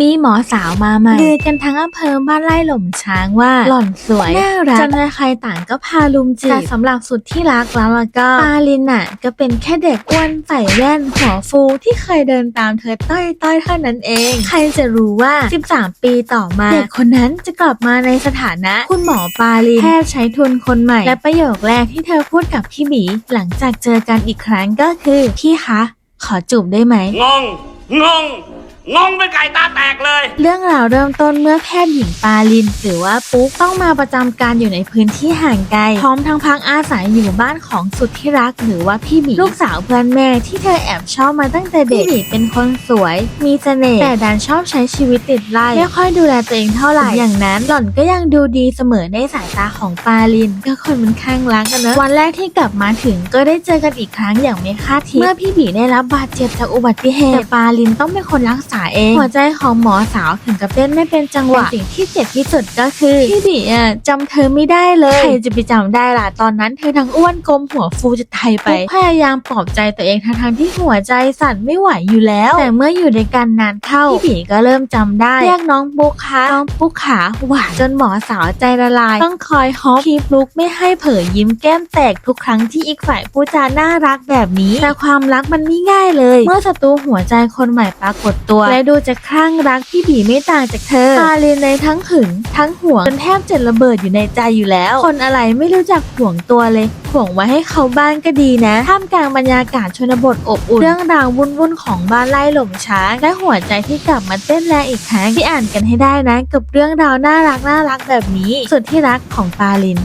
มีหมอสาวมาใหม่ลือกันทั้งอำเภอบ้านไร่หล่มช้างว่า หล่อนสวยน่ารักจนใครๆต่างก็พาลุมจีบแต่สำหรับสุดที่รักแล้วล่ะก็ปาลินน่ะ ก็เป็นแค่เด็กอ้วนใส่แว่นหัวฟูที่เคยเดินตามเธอต้อยต้อยๆเท่านั้นเอง ใครจะรู้ว่า 13 ปีต่อมาเด็กคนนั้นจะกลับมาในสถานะ คุณหมอปาลินแพทย์ใช้ทุนคนใหม่ และประโยคแรกที่เธอพูดกับพี่หมี หลังจากเจอกันอีกครั้งก็คือพี่คะขอจูบได้ไหมงงงง งงเป็นไก่ตาแตกเลย เรื่องราวเริ่มต้นเมื่อแพทย์หญิงปาลิน หรือว่าปุ๊กต้องมาประจำการอยู่ในพื้นที่ห่างไกล พร้อมทั้งพักอาศัยอยู่บ้านของสุดที่รักหรือว่าพี่หมีลูกสาวเพื่อนแม่ที่เธอแอบชอบมาตั้งแต่เด็กพี่หมีเป็นคนสวย มีเสน่ห์แต่ดันชอบใช้ชีวิตติดไล่ไม่ค่อยดูแลตัวเองเท่าไหร่อย่างนั้นหล่อนก็ยังดูดีเสมอในสายตาของปาลิน ก็คนมันข้างรักกันเนอะวันแรกที่กลับมาถึงก็ได้เจอกันอีกครั้งอย่างไม่คาดคิดเมื่อพี่หมีได้รับบาดเจ็บจากอุบัติเหตุแต่ปาลินต้องเป็นคนรักษาเอง หัวใจของหมอสาวถึงกับเต้นไม่เป็นจังหวะแต่สิ่งที่เจ็บที่สุดก็คือพี่บีอะจำเธอไม่ได้เลยใครจะไปจำได้ล่ะตอนนั้นเธอทั้งอ้วนกลมหัวฟูจะตายไปพยายามปลอบใจตัวเองทั้งๆที่หัวใจสั่นไม่ไหวอยู่แล้ว แต่เมื่ออยู่ด้วยกันนานเข้าพี่บีก็เริ่มจำได้เรียกน้องปุ๊กคะน้องปุ๊กขาหวานจนหมอสาวใจละลาย ต้องคอยฮอปคีปลุกไม่ให้เผยยิ้มแก้มแตกทุกครั้งที่อีกฝ่ายพูดจาน่ารักแบบนี้แต่ความรักมันไม่ง่ายเลย เมื่อศัตรูหัวใจคนใหม่ปรากฏตัวและดูจะคลั่งรักพี่บีไม่ต่างจากเธอปาลินในทั้งหึง ทั้งห่วงจนแทบจะระเบิดอยู่ในใจอยู่แล้ว คนอะไรไม่รู้จักห่วงตัวเลยห่วงไว้ให้เขาบ้างก็ดีนะท่ามกลางบรรยากาศชนบทอบอุ่นเรื่องราววุ่นๆของบ้านไร่หล่มช้างและหัวใจที่กลับมาเต้นแรงอีกครั้งที่อ่านกันให้ได้นะ กับเรื่องราวน่ารักน่ารักๆแบบนี้ สุดที่รักของปาลิน